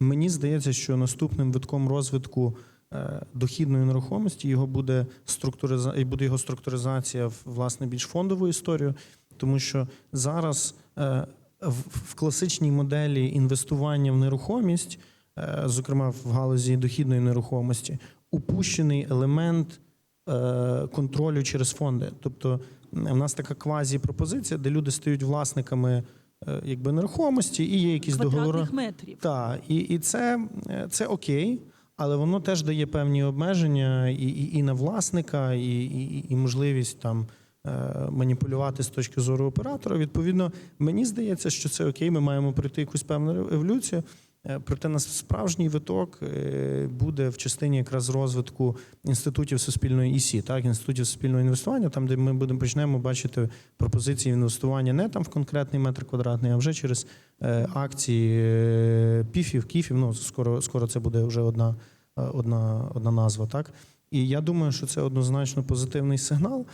Мені здається, що наступним витком розвитку е, дохідної нерухомості його буде структуриза... і буде його структуризація в власне більш фондову історію, тому що зараз е, в, класичній моделі інвестування в нерухомість, е, зокрема в галузі дохідної нерухомості, упущений елемент контролю через фонди. Тобто в нас така квазі-пропозиція, де люди стають власниками якби нерухомості і є якісь договори. Метрів. Так, і, і це, е, це окей, але воно теж дає певні обмеження і, і, і на власника, і, і, і можливість там. е, Маніпулювати з точки зору оператора. Відповідно, мені здається, що це окей. Ми маємо пройти якусь певну еволюцію. Е, Проте нас справжній виток е, буде в частині якраз розвитку інститутів суспільної ІСІ, так інститутів суспільного інвестування, там де ми будемо почнемо бачити пропозиції інвестування не там в конкретний метр квадратний, а вже через е, акції піфів, кіфів. Ну скоро, скоро це буде вже одна, одна, одна назва. Так і я думаю, що це однозначно позитивний сигнал.